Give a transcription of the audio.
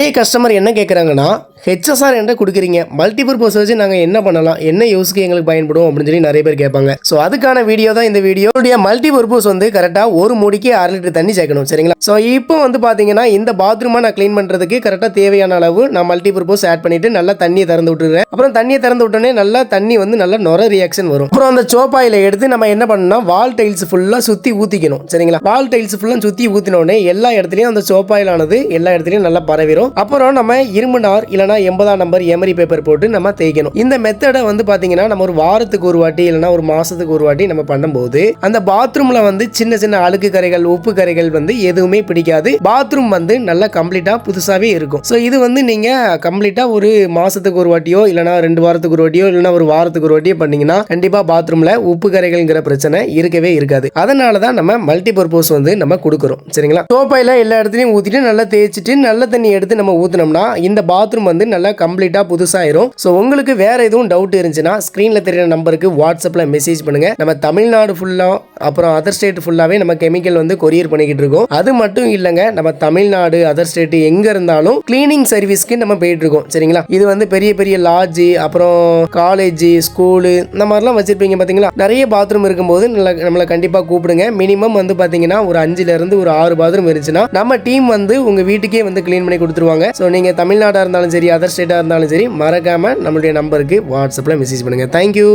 நிறைய கஸ்டமர் என்ன கேட்குறாங்கன்னா ஹெச்எஸ்ஆர் என்ற கொடுக்குறீங்க. மல்டிபர்பஸ் வச்சு நாங்கள் என்ன பண்ணலாம்? என்ன யூஸ்க்கு எங்களுக்கு பயன்படும் அப்படின்னு சொல்லி நிறைய பேர் கேட்பாங்க. ஸோ அதுக்கான வீடியோ தான் இந்த வீடியோ மல்டிபர்பஸ் வந்து கரெக்டாக ஒரு மூடிக்கு அரை லிட்டர் தண்ணி சேர்க்கணும். சரிங்களா? ஸோ இப்போ வந்து பார்த்தீங்கன்னா இந்த பாத்ரூமை நான் க்ளீன் பண்ணுறதுக்கு கரெக்டாக தேவையான அளவு நான் மல்டிபர்பஸ் ஆட் பண்ணிட்டு நல்லா தண்ணியை திறந்து விட்டுறேன். அப்புறம் தண்ணியை திறந்து விட்டோன்னே நல்லா தண்ணி வந்து நல்லா நுர ரியாக்ஷன் வரும். அப்புறம் அந்த சோப்பாயில் எடுத்து நம்ம என்ன பண்ணணும்னா வால் டைல்ஸ் ஃபுல்லாக சுற்றி ஊற்றிக்கணும் சரிங்களா? வால் டைல்ஸ் ஃபுல்லாக சுற்றி ஊற்றினோடனே எல்லா இடத்துலையும் அந்த சோப்பாயிலானது எல்லா இடத்துலையும் நல்லா பரவிடும் அப்புறம் நம்ம இரும்பு நார் இல்லை இல்லைனா எண்பதாம் நம்பர் எமரி பேப்பர் போட்டு நம்ம தேய்க்கணும். இந்த மெத்தடை வந்து பார்த்தீங்கன்னா நம்ம ஒரு வாரத்துக்கு ஒரு வாட்டி இல்லைனா ஒரு மாதத்துக்கு ஒரு வாட்டி நம்ம பண்ணும்போது அந்த பாத்ரூமில் வந்து சின்ன சின்ன அழுக்கு கரைகள் உப்பு கரைகள் வந்து எதுவுமே பிடிக்காது. பாத்ரூம் வந்து நல்லா கம்ப்ளீட்டாக புதுசாகவே இருக்கும். ஸோ இது வந்து நீங்கள் கம்ப்ளீட்டாக ஒரு மாதத்துக்கு ஒரு வாட்டியோ இல்லைனா ரெண்டு வாரத்துக்கு ஒரு வாட்டியோ இல்லைனா ஒரு வாரத்துக்கு ஒரு வாட்டியோ பண்ணிங்கன்னா கண்டிப்பாக பாத்ரூமில் உப்பு கரைகள்ங்கிற பிரச்சனை இருக்கவே இருக்காது. அதனால தான் நம்ம மல்டி பர்பஸ் வந்து நம்ம கொடுக்குறோம். சரிங்களா? சோப்பையில் எல்லா இடத்துலையும் ஊற்றிட்டு நல்லா தேய்ச்சிட்டு நல்ல தண்ணி எடுத்து நம்ம ஊற்றினோம்னா இந்த பாத்ரூம் வந்து நல்லா கம்ப்ளீட்டாக புதுசாயிரும். ஸோ உங்களுக்கு வேற எதுவும் டவுட் இருந்துச்சுன்னா ஸ்க்ரீனில் தெரியுற நம்பருக்கு வாட்ஸ்அப்பில் மெசேஜ் பண்ணுங்க. நம்ம தமிழ்நாடு ஃபுல்லாக அப்புறம் அதர் ஸ்டேட் ஃபுல்லாகவே நம்ம கெமிக்கல் வந்து கொரியர் பண்ணிக்கிட்டு இருக்கோம். அது மட்டும் இல்லைங்க நம்ம தமிழ்நாடு அதர் ஸ்டேட் எங்கே இருந்தாலும் கிளீனிங் சர்வீஸ்க்கு நம்ம போயிட்டு இருக்கோம். சரிங்களா? இது வந்து பெரிய பெரிய லாட்ஜு அப்புறம் காலேஜ் ஸ்கூலு இந்த மாதிரிலாம் வச்சுருப்பீங்க பார்த்தீங்களா நிறைய பாத்ரூம் இருக்கும்போது நல்ல நம்மளை கண்டிப்பாக கூப்பிடுங்க. மினிமம் வந்து பார்த்தீங்கன்னா ஒரு அஞ்சுலேருந்து ஒரு ஆறு பாத்ரூம் இருந்துச்சுன்னா நம்ம டீம் வந்து உங்கள் வீட்டுக்கே வந்து க்ளீன் பண்ணி கொடுத்துருவாங்க. ஸோ நீங்கள் தமிழ்நாடாக இருந்தாலும் சரி அதர் ஸ்டேட்டாக இருந்தாலும் சரி மறக்காமல் நம்மளுடைய நம்பருக்கு வாட்ஸ்அப்பில் மெசேஜ் பண்ணுங்கள் தேங்க்யூ